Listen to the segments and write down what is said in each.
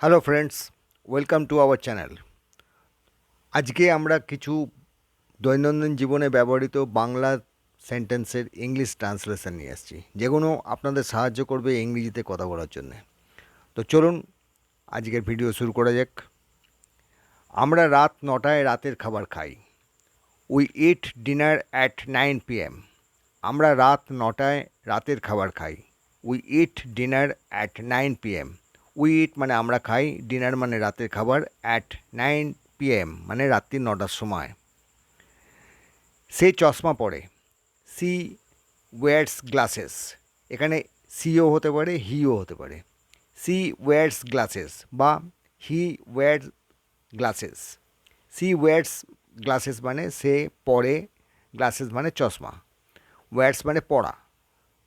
Hello friends welcome to our channel আজকে আমরা কিছু দৈনন্দিন জীবনে ব্যবহৃত বাংলা সেন্টেন্সের ইংলিশ ট্রান্সলেশন নিয়ে আসছি। যেগুলো আপনাদের সাহায্য করবে ইংরেজিতে কথা বলার জন্য। তো চলুন, আজকের ভিডিও শুরু করা যাক। আমরা রাত নটায় রাতের খাবার খাই। We eat dinner at nine PM আমরা রাত নটায় রাতের খাবার খাই। We eat dinner at nine PM we eat মানে আমরা খাই, ডিনার মানে রাতের খাবার অ্যাট নাইন পিএম মানে রাত্রি নটার সময়। সে চশমা পরে সি ওয়ার্স গ্লাসেস এখানে সিও হতে পারে হিও হতে পারে। সি ওয়ার্স গ্লাসেস বা he wears glasses she wears glasses মানে সে পরে গ্লাসেস মানে চশমা। ওয়ার্স মানে পড়া।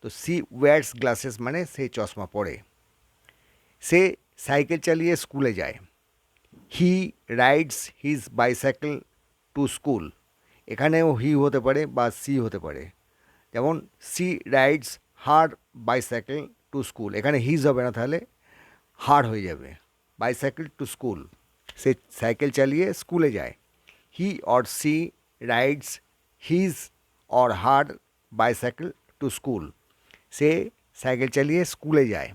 তো সি ওয়ার্স গ্লাসেস মানে সে চশমা পরে। সে সাইকেল চালিয়ে স্কুলে যায় he rides his bicycle to school এখানেও হি হতে পারে বা সি হতে পারে। যেমন, she rides her bicycle to school এখানে হিজ হবে না তাহলে হার হয়ে যাবে। বাইসাইকেল টু স্কুল সে সাইকেল চালিয়ে স্কুলে যায়। He or she rides his or her bicycle to school say cycle চালিয়ে স্কুলে যায়।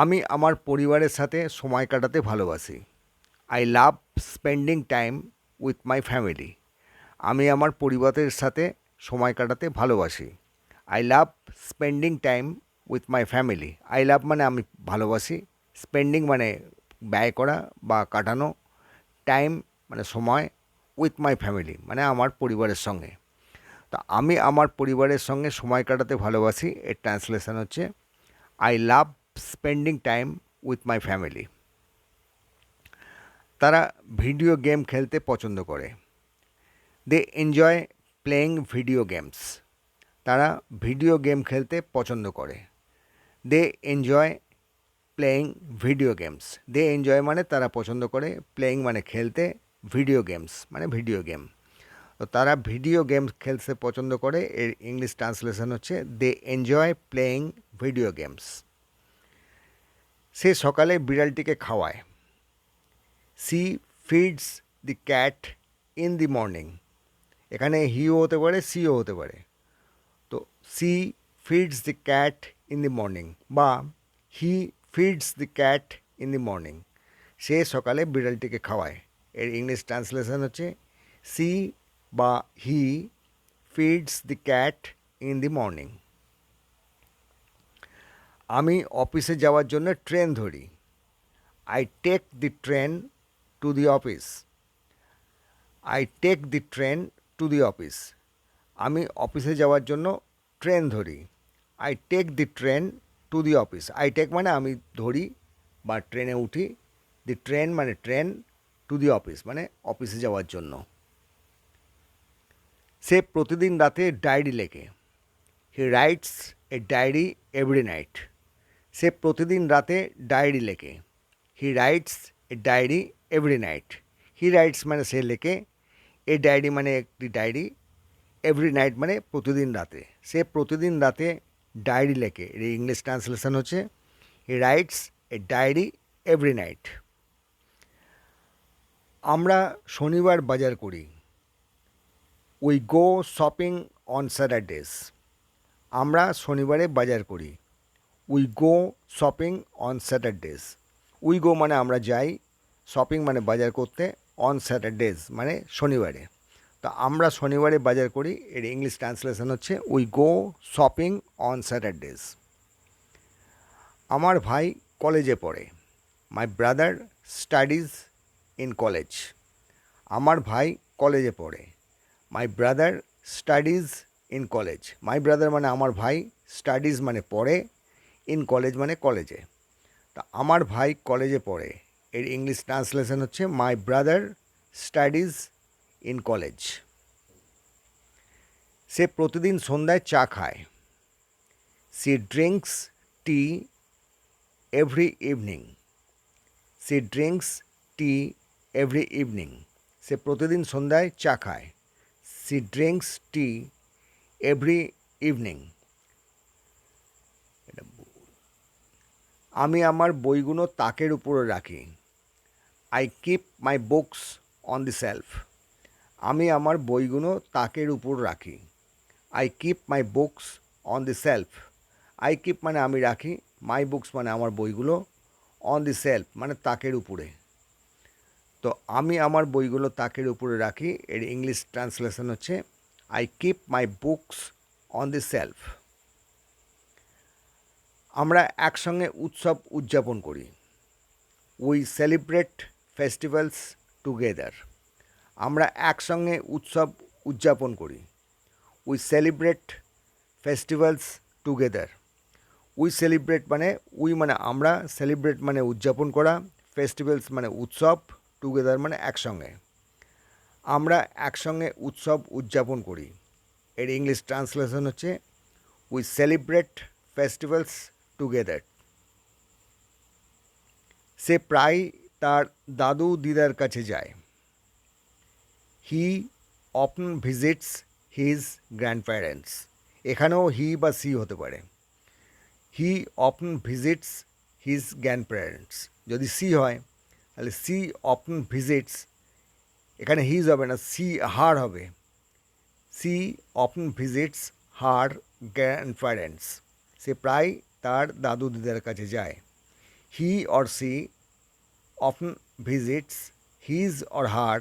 আমি আমার পরিবারের সাথে সময় কাটাতে ভালোবাসি। I love spending time with my family আমি আমার পরিবারের সাথে সময় কাটাতে ভালোবাসি। I love spending time with my family I love মানে আমি ভালোবাসি। স্পেন্ডিং মানে ব্যয় করা বা কাটানো। টাইম মানে সময় উইথ মাই ফ্যামিলি মানে আমার পরিবারের সঙ্গে। তো আমি আমার পরিবারের সঙ্গে সময় কাটাতে ভালোবাসি। এর ট্রান্সলেশন হচ্ছে I love spending time with my family তারা ভিডিও গেম খেলতে পছন্দ করে। They enjoy playing video games তারা ভিডিও গেম খেলতে পছন্দ করে। They enjoy playing video games they enjoy মানে তারা পছন্দ করে প্লেয়িং মানে খেলতে ভিডিও গেমস মানে ভিডিও গেম তো তারা ভিডিও গেম খেলতে পছন্দ করে, এর ইংলিশ ট্রান্সলেশন হচ্ছে they enjoy playing video games সে সকালে বিড়ালটিকে খাওয়ায়। She feeds the cat in the morning এখানে হিও হতে পারে সিও হতে পারে। তো she feeds the cat in the morning বা he feeds the cat in the morning সে সকালে বিড়ালটিকে খাওয়ায়। এর ইংলিশ ট্রান্সলেশন হচ্ছে সি বা he feeds the cat in the morning আমি অফিসে যাওয়ার জন্য ট্রেন ধরি। I take the train to the office I take the train to the office আমি অফিসে যাওয়ার জন্য ট্রেন ধরি। I take the train to the office I take মানে আমি ধরি বা ট্রেনে উঠি। দি ট্রেন মানে ট্রেন টু দি অফিস মানে অফিসে যাওয়ার জন্য। সে প্রতিদিন রাতে ডায়েরি লেখে। He writes a diary every night সে প্রতিদিন রাতে ডায়েরি লেখে। He writes a diary every night he writes মানে সে লেখে। এ ডায়েরি মানে একটি ডায়েরি এভরি নাইট মানে প্রতিদিন রাতে। সে প্রতিদিন রাতে ডায়েরি লেখে। এর ইংলিশ ট্রান্সলেশন হচ্ছে he writes a diary every night আমরা শনিবার বাজার করি। We go shopping on Saturdays আমরা শনিবারে বাজার করি। We go shopping on Saturdays we go মানে আমরা যাই শপিং মানে বাজার করতে অন স্যাটারডেজ মানে শনিবারে। তো আমরা শনিবারে বাজার করি, এর ইংলিশ ট্রান্সলেশন হচ্ছে we go shopping on Saturdays আমার ভাই কলেজে পড়ে। My brother studies in college আমার ভাই কলেজে পড়ে। My brother studies in college my brother মানে আমার ভাই স্টাডিজ মানে পড়ে। ইন কলেজ মানে কলেজে তা আমার ভাই কলেজে পড়ে। এর ইংলিশ ট্রান্সলেশন হচ্ছে my brother studies in college সে প্রতিদিন সন্ধ্যায় চা খায়। She drinks tea every evening she drinks tea every evening সে প্রতিদিন সন্ধ্যায় চা খায়। She drinks tea every evening আমি আমার বইগুলো তাকের উপরে রাখি। I keep my books on the shelf আমি আমার বইগুলো তাকের উপর রাখি। I keep my books on the shelf I keep মানে আমি রাখি মাই বুকস মানে আমার বইগুলো অন দি সেলফ মানে তাকের উপরে। তো আমি আমার বইগুলো তাকের উপরে রাখি, এর ইংলিশ ট্রান্সলেশন হচ্ছে I keep my books on the shelf আমরা একসঙ্গে উৎসব উদযাপন করি। উই সেলিব্রেট ফেস্টিভ্যালস টুগেদার আমরা একসঙ্গে উৎসব উদযাপন করি। We celebrate festivals together we celebrate মানে উই মানে আমরা সেলিব্রেট মানে উদযাপন করা ফেস্টিভ্যালস মানে উৎসব টুগেদার মানে একসঙ্গে। আমরা একসঙ্গে উৎসব উদযাপন করি। এর ইংলিশ ট্রান্সলেশন হচ্ছে উই সেলিব্রেট ফেস্টিভ্যালস টুগেদার সে প্রায় তার দাদু দিদার কাছে যায়। He often visits his grandparents এখানেও হি বা সি হতে পারে। He often visits his grandparents যদি সি হয়, তাহলে সি অপন ভিজিটস এখানে হিজ হবে না সি হার হবে। She often visits her grandparents সে প্রায় তার দাদু দিদার কাছে যায় he or she often visits his or her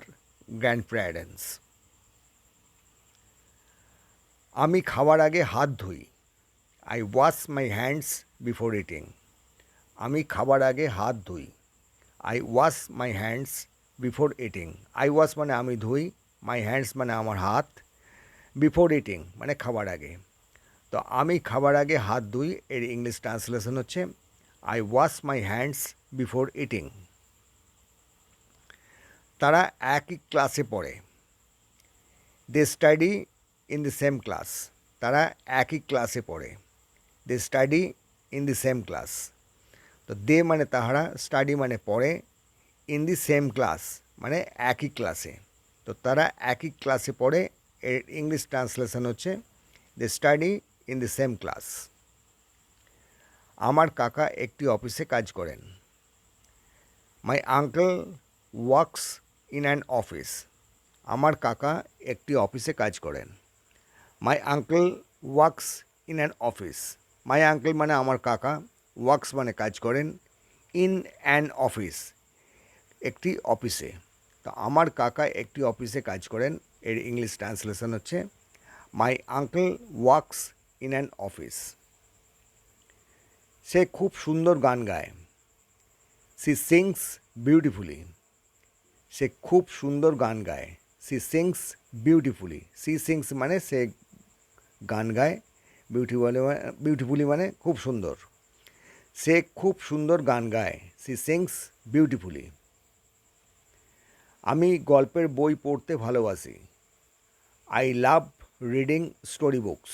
grandparents আমি খাওয়ার আগে হাত ধুই I wash my hands before eating আমি খাবার আগে হাত ধুই I wash my hands before eating I wash মানে আমি ধুই মাই হ্যান্ডস মানে আমার হাত বিফোর ইটিং মানে খাবার আগে তো আমি খাবার আগে হাত ধুই, এর ইংলিশ ট্রান্সলেশন হচ্ছে I wash my hands before eating তারা একই ক্লাসে পড়ে। They study in the same class তারা একই ক্লাসে পড়ে। They study in the same class তো দে মানে তাহারা স্টাডি মানে পড়ে ইন দি সেম ক্লাস মানে একই ক্লাসে তো তারা একই ক্লাসে পড়ে, এর ইংলিশ ট্রান্সলেশন হচ্ছে they study in the same class আমার কাকা একটি অফিসে কাজ করেন। My uncle works in an office আমার কাকা একটি অফিসে কাজ করেন। My uncle works in an office my uncle মানে আমার কাকা ওয়ার্কস মানে কাজ করেন। ইন অ্যান অফিস একটি অফিসে তো আমার কাকা একটি অফিসে কাজ করেন। এর ইংলিশ ট্রান্সলেশন হচ্ছে my uncle works in an office সে খুব সুন্দর গান গায়। সি সিংস বিউটিফুলি সে খুব সুন্দর গান গায়। She sings beautifully she sings মানে সে গান গায়। বিউটিফুলি বিউটিফুলি মানে খুব সুন্দর। সে খুব সুন্দর গান গায়। সি সিংস বিউটিফুলি আমি গল্পের বই পড়তে ভালোবাসি। I love reading story books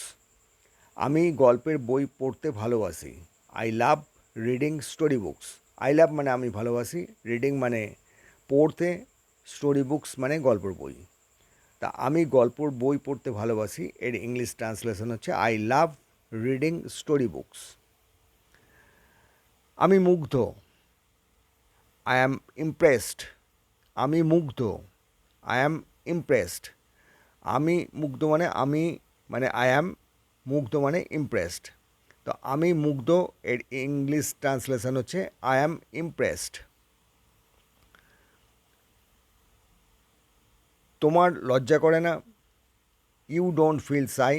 আমি গল্পের বই পড়তে ভালোবাসি। I love reading story books I love মানে আমি ভালোবাসি। রিডিং মানে পড়তে স্টোরি বুকস মানে গল্পের বই। তা আমি গল্পর বই পড়তে ভালোবাসি। এর ইংলিশ ট্রান্সলেশন হচ্ছে I love reading story books আমি মুগ্ধ। আই অ্যাম ইমপ্রেসড আমি মুগ্ধ। আই অ্যাম ইমপ্রেসড আমি মুগ্ধ মানে আমি মানে আই অ্যাম মুগ্ধ মানে ইমপ্রেসড তো আমি মুগ্ধ, এর ইংলিশ ট্রান্সলেশন হচ্ছে আই অ্যাম ইমপ্রেসড তোমার লজ্জা করে না ইউ ডোন্ট ফিল সাই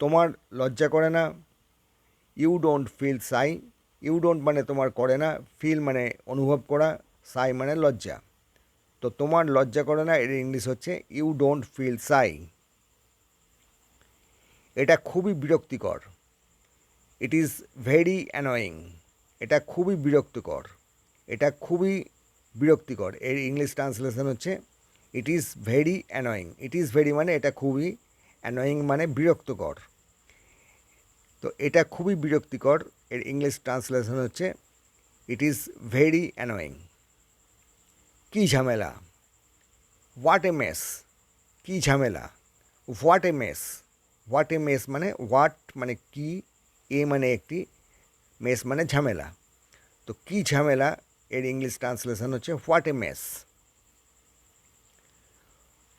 তোমার লজ্জা করে না you don't feel shy you don't মানে তোমার করে না ফিল মানে অনুভব করা সাই মানে লজ্জা। তো তোমার লজ্জা করে না, এর ইংলিশ হচ্ছে ইউ ডোন্ট ফিল সাই এটা খুবই বিরক্তিকর। ইট ইজ ভেরি অ্যানয়িং এটা খুবই বিরক্তিকর। এটা খুবই বিরক্তিকর। এর ইংলিশ ট্রান্সলেশন হচ্ছে it is very annoying it is very মানে এটা খুবই অ্যানয়িং মানে বিরক্তকর। তো এটা খুবই বিরক্তিকর। এর ইংলিশ ট্রান্সলেশন হচ্ছে ইট ইজ ভেরি অ্যানয়িং কী ঝামেলা? হোয়াট এ মেস কী ঝামেলা? What a mess what a mess মানে হোয়াট মানে কি এ মানে একটি মেস মানে ঝামেলা। তো কী ঝামেলা? এর ইংলিশ ট্রান্সলেশন হচ্ছে হোয়াট এ মেস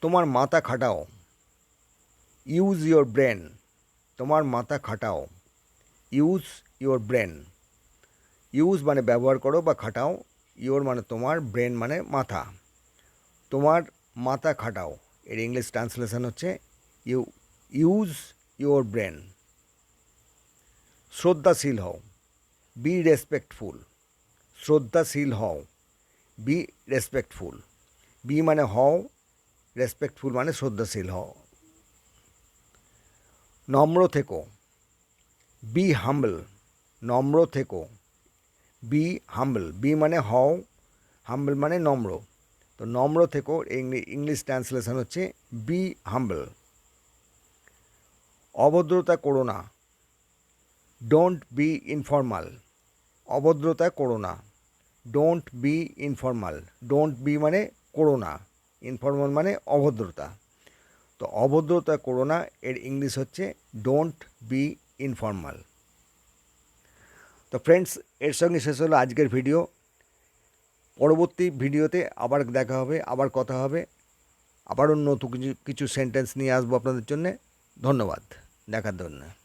তোমার মাথা খাটাও। ইউজ ইয়োর ব্রেন তোমার মাথা খাটাও। ইউজ ইয়োর ব্রেন ইউজ মানে ব্যবহার করো বা খাটাও। ইয়োর মানে তোমার ব্রেন মানে মাথা। তোমার মাথা খাটাও। এর ইংলিশ ট্রান্সলেশন হচ্ছে ইউ ইউজ ইয়োর ব্রেন শ্রদ্ধাশীল হও বি রেসপেক্টফুল শ্রদ্ধাশীল হও বি রেসপেক্টফুল বি মানে হও রেসপেক্টফুল মানে শ্রদ্ধাশীল হও। নম্র থেকো বি হাম্বল নম্র থেকো বি হাম্বল বি মানে হও হাম্বল মানে নম্র। তো নম্র থেকো ইংলিশ ট্রান্সলেশন হচ্ছে বি হাম্বল অভদ্রতা করো না। ডোন্ট বি ইনফর্মাল অভদ্রতা করো না। Don't be informal don't be মানে করো না। ইনফর্মাল মানে অভদ্রতা। তো অভদ্রতা করো না, এর ইংলিশ হচ্ছে ডোন্ট বি ইনফর্মাল তো ফ্রেন্ডস এর সঙ্গে শেষ হলো আজকের ভিডিও পরবর্তী ভিডিওতে আবার দেখা হবে, আবার কথা হবে। আবারও নতুন কিছু কিছু সেন্টেন্স নিয়ে আসব আপনাদের জন্যে। ধন্যবাদ দেখার জন্য।